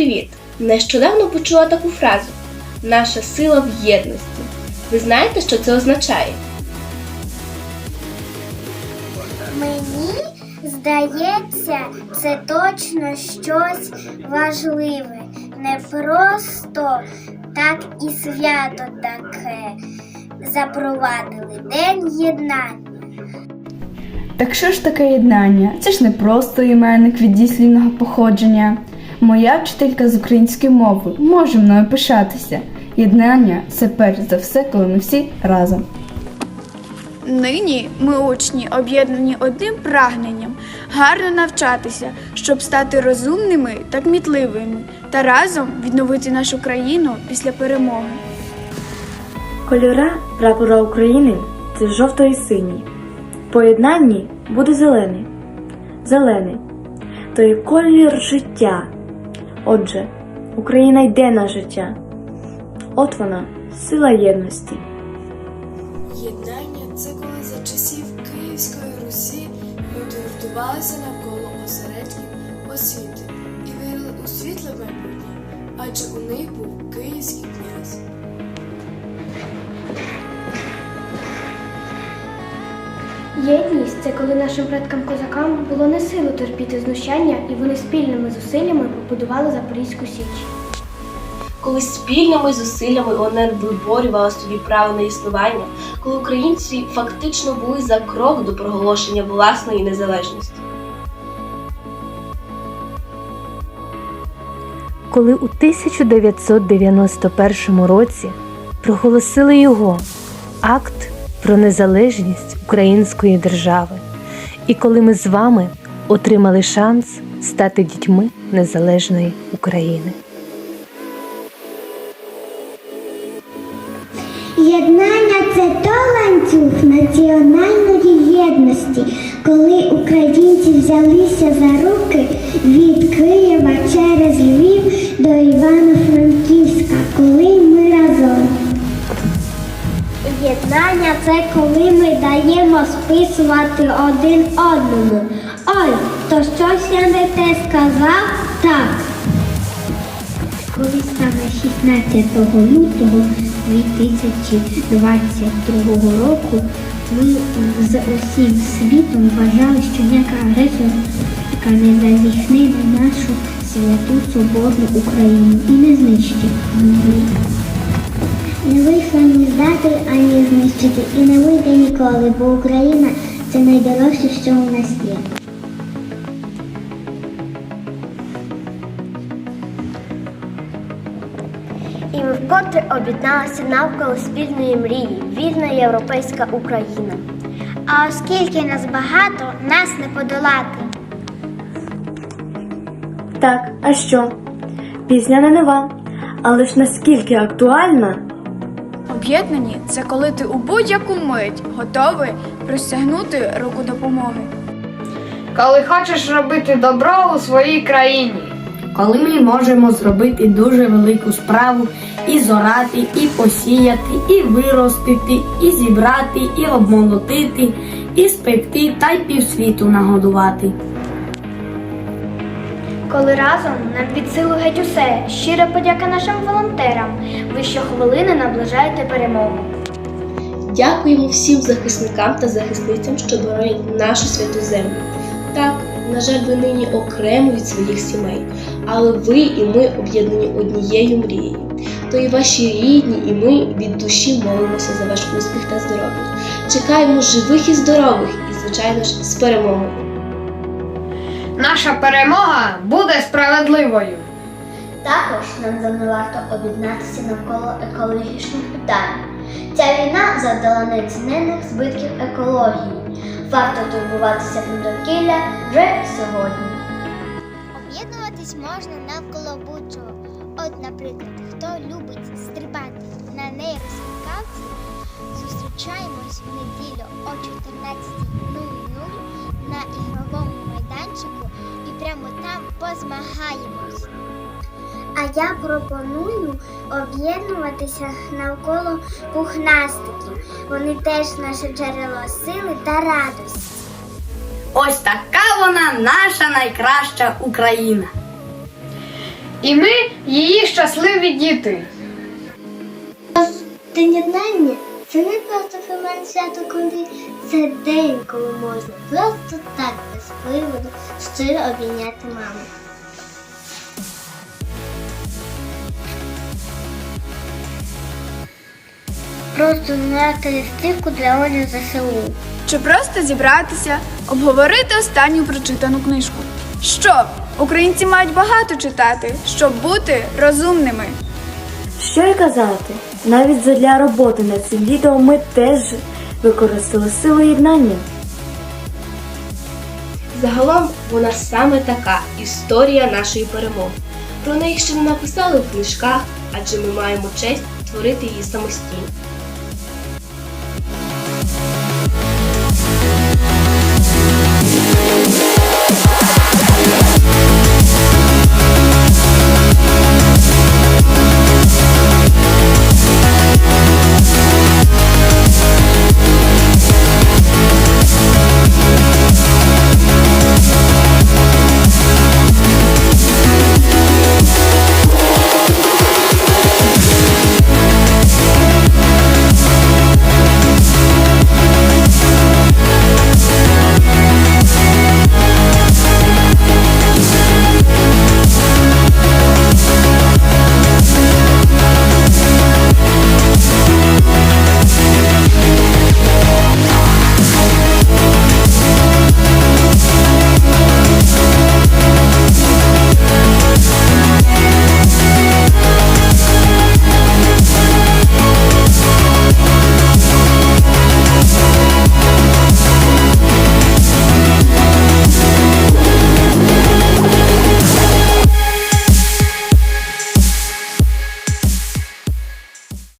Привіт! Нещодавно почула таку фразу Наша сила в єдності. Ви знаєте, що це означає? Мені здається, це точно щось важливе. Не просто так і свято таке запровадили День єднання. Так що ж таке єднання? Це ж не просто іменник від діслівного походження. Моя вчителька з української мови може мною пишатися. Єднання це перш за все, коли ми всі разом. Нині ми учні об'єднані одним прагненням гарно навчатися, щоб стати розумними та кмітливими та разом відновити нашу країну після перемоги. Кольора прапора України це жовто і синій. В поєднанні буде зелений. Зелений то є колір життя. Отже, Україна йде на життя. От вона, сила єдності. Єднання це коли за часів Київської Русі люди гуртувалися навколо осередків освіти і вірили у світле майбутнє, адже у них був київський князь. Єдність це коли нашим предкам-козакам було не силу терпіти знущання, і вони спільними зусиллями побудували Запорізьку Січ. Коли спільними зусиллями ОНР виборювала собі право на існування, коли українці фактично були за крок до проголошення власної незалежності. коли у 1991 році проголосили його акт про незалежність української держави, і коли ми з вами отримали шанс стати дітьми незалежної України. Єднання це то ланцюг національної єдності, коли українці взялися за руки від Києва через Львів до Івано-Франківська, коли Єднання це коли ми даємо списувати один одному. Ой, то щось я не те сказав? Так. Коли саме 16 лютого 2022 року ми з усім світом вважали, що ніяка агресорка не зазіхне на нашу святу соборну Україну і не знищить. Не вийшло ні здати, ані знищити, і не вийде ніколи, бо Україна це найдорожче, що у нас є. І ми вкотре об'єдналися навколо спільної мрії вільна європейська Україна. А оскільки нас багато, нас не подолати. Так, а що? Пісня не нова, але ж наскільки актуальна? Об'єднані це коли ти у будь-яку мить готовий простягнути руку допомоги. коли хочеш робити добро у своїй країні. коли ми можемо зробити дуже велику справу і зорати, і посіяти, і виростити, і зібрати, і обмолотити, і спекти та й півсвіту нагодувати. Коли разом нам під силу геть усе, щира подяка нашим волонтерам. Ви щохвилини наближаєте перемогу. Дякуємо всім захисникам та захисницям, що боронять нашу святу землю. Так, на жаль, ви нині окремо від своїх сімей, але ви і ми об'єднані однією мрією. То і ваші рідні, і ми від душі молимося за ваш успіх та здоров'я. Чекаємо живих і здорових, і, звичайно ж, з перемогою. Наша перемога буде справедливою. Також нам давно варто об'єднатися навколо екологічних питань. Ця війна завдала неоціненних збитків екології. Варто турбуватися про довкілля вже сьогодні. Об'єднуватись можна навколо будь-чого. От, наприклад, хто любить стрибати на нейроскакалці, зустрічаємось в неділю о 14.00 на ігровому прямо там позмагаємось. А я пропоную об'єднуватися навколо пухнастиків. Вони теж наше джерело сили та радості. Ось така вона наша найкраща Україна. І ми її щасливі діти. День єднання це не просто формальне свято крові, це день, коли можна просто так без приводу щиро обійняти маму. Просто знати листівку для Олі ЗСУ. Чи просто зібратися, обговорити останню прочитану книжку? Що? Українці мають багато читати, щоб бути розумними. Що й казати, навіть задля роботи над цим відео ми теж використали силу єднання. Загалом вона саме така історія нашої перемоги. Про неї ще не написали в книжках, адже ми маємо честь творити її самостійно.